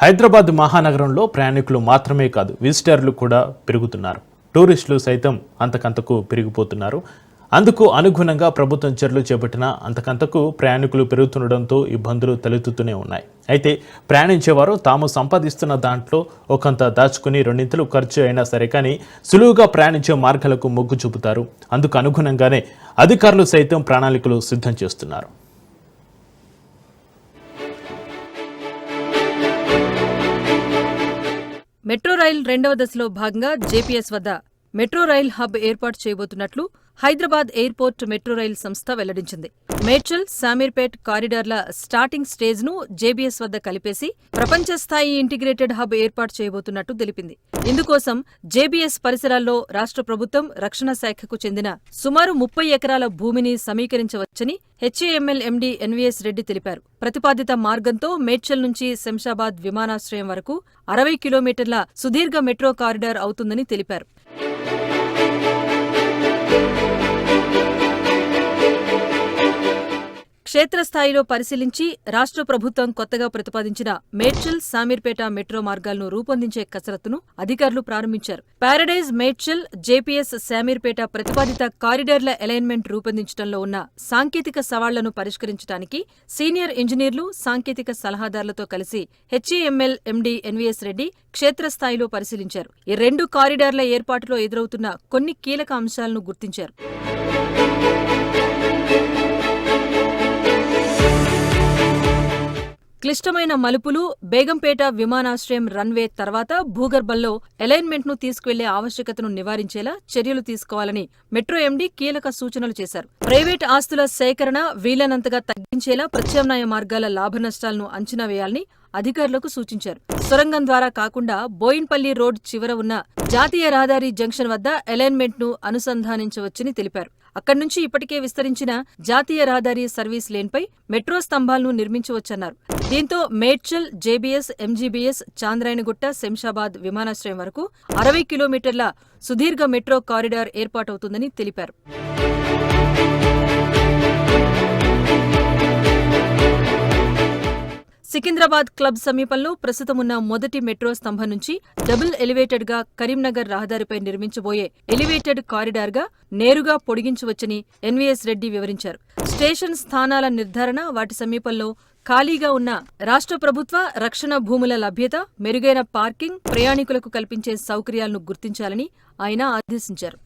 హైదరాబాద్ మహానగరంలో ప్రయాణికులు మాత్రమే కాదు విజిటర్లు కూడా పెరుగుతున్నారు. టూరిస్టులు సైతం అంతకంతకు పెరిగిపోతున్నారు. అందుకు అనుగుణంగా ప్రభుత్వం చర్యలు చేపట్టిన అంతకంతకు ప్రయాణికులు పెరుగుతుండడంతో ఇబ్బందులు తలెత్తుతూనే ఉన్నాయి. అయితే ప్రయాణించేవారు తాము సంపాదిస్తున్న దాంట్లో ఒకంత దాచుకుని రెండింతలు ఖర్చు అయినా సరే కానీ సులువుగా ప్రయాణించే మార్గాలకు మొగ్గు చూపుతారు. అందుకు అనుగుణంగానే అధికారులు సైతం ప్రణాళికలు సిద్ధం చేస్తున్నారు. మెట్రో రైల్ రెండవ దశలో భాగంగా జేపీఎస్ వద్ద మెట్రో రైల్ హబ్ ఏర్పాటు చేయబోతున్నట్లు హైదరాబాద్ ఎయిర్పోర్ట్ మెట్రో రైల్ సంస్థ వెల్లడించింది. మేడ్చల్ సామీర్పేట్ కారిడార్ల స్టార్టింగ్ స్టేజ్ను జేబీఎస్ వద్ద కలిపేసి ప్రపంచ స్థాయి ఇంటిగ్రేటెడ్ హబ్ ఏర్పాటు చేయబోతున్నట్టు తెలిపింది. ఇందుకోసం జేబీఎస్ పరిసరాల్లో రాష్ట్ర ప్రభుత్వం రక్షణ శాఖకు చెందిన సుమారు ముప్పై ఎకరాల భూమిని సమీకరించవచ్చని హెచ్ఏఎంఎల్ ఎండీ ఎన్వీఎస్ రెడ్డి తెలిపారు. ప్రతిపాదిత మార్గంతో మేడ్చల్ నుంచి శంషాబాద్ విమానాశ్రయం వరకు అరవై కిలోమీటర్ల సుదీర్ఘ మెట్రో కారిడార్ అవుతుందని తెలిపారు. క్షేత్రస్థాయిలో పరిశీలించి రాష్ట్ర ప్రభుత్వం కొత్తగా ప్రతిపాదించిన మేడ్చల్ సామీర్పేట మెట్రో మార్గాలను రూపొందించే కసరత్తును అధికారులు ప్రారంభించారు. పారడైజ్ మేడ్చల్ జేపీఎస్ శామీర్పేట ప్రతిపాదిత కారిడార్ల అలైన్మెంట్ రూపొందించడంలో ఉన్న సాంకేతిక సవాళ్ళను పరిష్కరించడానికి సీనియర్ ఇంజనీర్లు సాంకేతిక సలహాదారులతో కలిసి హెచ్ఏఎంఎల్ ఎండీ ఎన్వీఎస్ రెడ్డి క్షేత్రస్థాయిలో పరిశీలించారు. ఈ రెండు కారిడార్ల ఏర్పాటులో ఎదురవుతున్న కొన్ని కీలక అంశాలను గుర్తించారు. క్లిష్టమైన మలుపులు బేగంపేట విమానాశ్రయం రన్వే తర్వాత భూగర్భంలో అలైన్మెంట్ను తీసుకువెళ్ళే ఆవశ్యకతను నివారించేలా చర్యలు తీసుకోవాలని మెట్రో ఎండీ కీలక సూచనలు చేశారు. ప్రైవేట్ ఆస్తుల సేకరణ వీలైనంతగా తగ్గించేలా ప్రత్యామ్నాయ మార్గాల లాభనష్టాలను అంచనా వేయాలని అధికారులకు సూచించారు. సొరంగం ద్వారా కాకుండా బోయిన్పల్లి రోడ్ చివర ఉన్న జాతీయ రహదారి జంక్షన్ వద్ద అలైన్మెంట్ను అనుసంధానించవచ్చని తెలిపారు. అక్కడి నుంచి ఇప్పటికే విస్తరించిన జాతీయ రహదారి సర్వీస్ లేన్పై మెట్రో స్తంభాలను నిర్మించవచ్చన్నారు. దీంతో మేడ్చల్ జేబీఎస్ ఎంజీబీఎస్ చాంద్రాయణగుట్ట శంషాబాద్ విమానాశ్రయం వరకు అరవై కిలోమీటర్ల సుదీర్ఘ మెట్రో కారిడార్ ఏర్పాటవుతుందని తెలిపారు. సికింద్రాబాద్ క్లబ్ సమీపంలో ప్రస్తుతం ఉన్న మొదటి మెట్రో స్తంభం నుంచి డబుల్ ఎలివేటెడ్గా కరీంనగర్ రహదారిపై నిర్మించబోయే ఎలివేటెడ్ కారిడార్గా నేరుగా పొడిగించవచ్చని ఎన్వీఎస్ రెడ్డి వివరించారు. స్టేషన్ స్థానాల నిర్ధారణ వాటి సమీపంలో ఖాళీగా ఉన్న రాష్ట్ర ప్రభుత్వ రక్షణ భూముల లభ్యత మెరుగైన పార్కింగ్ ప్రయాణికులకు కల్పించే సౌకర్యాలను గుర్తించాలని ఆయన ఆదేశించారు.